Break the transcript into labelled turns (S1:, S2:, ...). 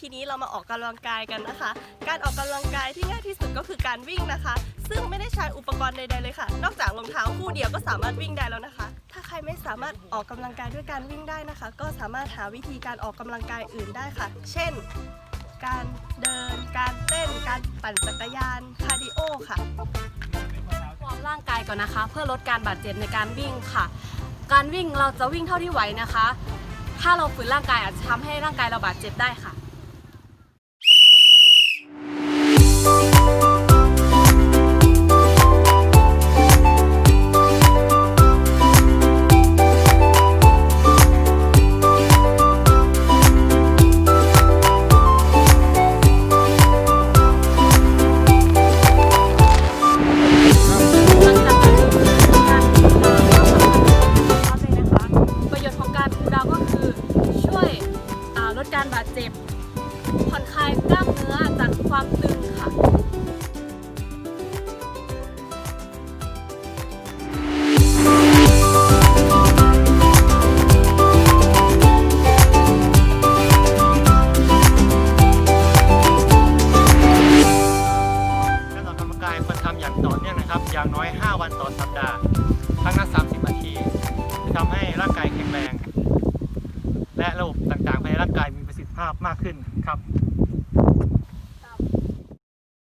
S1: ทีนี้เรามาออกกำลังกายกันนะคะ การออกกำลังกายที่ง่ายที่สุดก็คือการวิ่งนะคะ ซึ่งไม่ได้ใช้อุปกรณ์ใดๆเลยค่ะ นอกจากรองเท้าคู่เดียวก็สามารถวิ่งได้แล้วนะคะ ถ้าใครไม่สามารถออกกำลังกายด้วยการวิ่งได้นะคะ ก็สามารถหาวิธีการออกกำลังกายอื่นได้ค่ะ เช่น การเดิน การเต้น การปั่นจักรยาน คาร์ดิโอค่ะ
S2: วอร์มร่างกายก่อนนะคะ เพื่อลดการบาดเจ็บในการวิ่งค่ะ การวิ่งเราจะวิ่งเท่าที่ไหวนะคะ ถ้าเราฝืนร่างกายอาจจะทำให้ร่างกายเราบาดเจ็บได้ค่ะ การบาดเจ็บ ผ่อนคลายกล้ามเนื้อจากความตึงค่ะ
S3: การออกกำลังกายควรทำอย่างต่อเนื่องนะครับ อย่างน้อย 5 วันต่อสัปดาห์ครั้งละ30 นาที จะทำให้ร่างกายแข็งแรง และระบบต่างๆภายในร่างกายมี ภาพมากขึ้นครับ